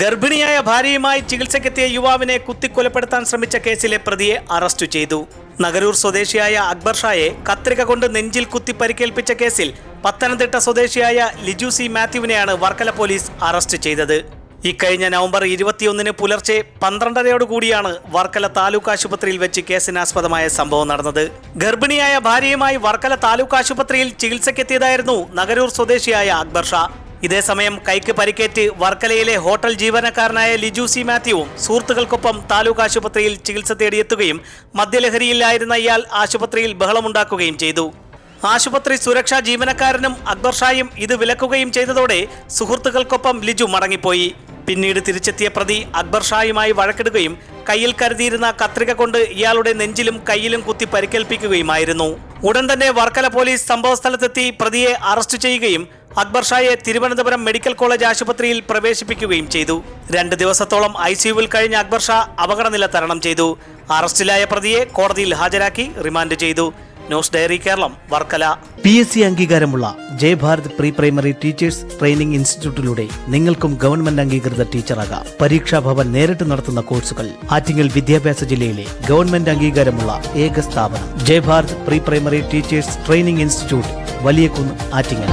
ഗർഭിണിയായ ഭാര്യയുമായി ചികിത്സയ്ക്കെത്തിയ യുവാവിനെ കുത്തിക്കൊലപ്പെടുത്താൻ ശ്രമിച്ച കേസിലെ പ്രതിയെ അറസ്റ്റ് ചെയ്തു. നഗരൂർ സ്വദേശിയായ അക്ബർ ഷായെ കത്രിക കൊണ്ട് നെഞ്ചിൽ കുത്തി പരിക്കേൽപ്പിച്ച കേസിൽ പത്തനംതിട്ട സ്വദേശിയായ ലിജു സി മാത്യുവിനെയാണ് വർക്കല പോലീസ് അറസ്റ്റ് ചെയ്തത്. ഇക്കഴിഞ്ഞ നവംബർ ഇരുപത്തിയൊന്നിന് പുലർച്ചെ പന്ത്രണ്ടരയോടുകൂടിയാണ് വർക്കല താലൂക്ക് ആശുപത്രിയിൽ വെച്ച് കേസിനാസ്പദമായ സംഭവം നടന്നത്. ഗർഭിണിയായ ഭാര്യയുമായി വർക്കല താലൂക്ക് ആശുപത്രിയിൽ ചികിത്സയ്ക്കെത്തിയതായിരുന്നു നഗരൂർ സ്വദേശിയായ അക്ബർ ഷാ. ഇതേസമയം കൈക്ക് പരിക്കേറ്റ് വർക്കലയിലെ ഹോട്ടൽ ജീവനക്കാരനായ ലിജു സി മാത്യുവും സുഹൃത്തുക്കൾക്കൊപ്പം താലൂക്ക് ആശുപത്രിയിൽ ചികിത്സ തേടിയെത്തുകയും മദ്യലഹരിയിലായിരുന്ന ഇയാൾ ആശുപത്രിയിൽ ബഹളമുണ്ടാക്കുകയും ചെയ്തു. ആശുപത്രി സുരക്ഷാ ജീവനക്കാരനും അക്ബർ ഷായും ഇത് വിലക്കുകയും ചെയ്തതോടെ സുഹൃത്തുക്കൾക്കൊപ്പം ലിജു മടങ്ങിപ്പോയി. പിന്നീട് തിരിച്ചെത്തിയ പ്രതി അക്ബർ ഷായുമായി വഴക്കിടുകയും കയ്യിൽ കരുതിയിരുന്ന കത്രിക കൊണ്ട് ഇയാളുടെ നെഞ്ചിലും കയ്യിലും കുത്തി പരിക്കേൽപ്പിക്കുകയുമായിരുന്നു. ഉടൻ തന്നെ വർക്കല പോലീസ് സംഭവസ്ഥലത്തെത്തി പ്രതിയെ അറസ്റ്റ് ചെയ്യുകയും അക്ബർ ഷായെ തിരുവനന്തപുരം മെഡിക്കൽ കോളേജ് ആശുപത്രിയിൽ പ്രവേശിപ്പിക്കുകയും ചെയ്തു. രണ്ട് ദിവസത്തോളം ഐ സിയുവിൽ കഴിഞ്ഞ അക്ബർ ഷാ അപകടനില തരണം ചെയ്തു. അറസ്റ്റിലായ പ്രതിയെ കോടതിയിൽ ഹാജരാക്കി റിമാൻഡ് ചെയ്തു. News diary Keralam Varkala. P S C അംഗീകാരമുള്ള Jayabharath pre primary teachers training ഇൻസ്റ്റിറ്റ്യൂട്ടിലൂടെ നിങ്ങൾക്കും ഗവൺമെന്റ് അംഗീകൃത ടീച്ചറാകാം. പരീക്ഷാ ഭവൻ നേരിട്ട് നടത്തുന്ന കോഴ്സുകൾ ആറ്റിങ്ങൽ വിദ്യാഭ്യാസ ജില്ലയിലെ ഗവൺമെന്റ് അംഗീകാരമുള്ള ഏക സ്ഥാപനം. Jayabharath pre primary teachers training institute Valiyakunnu Attingal.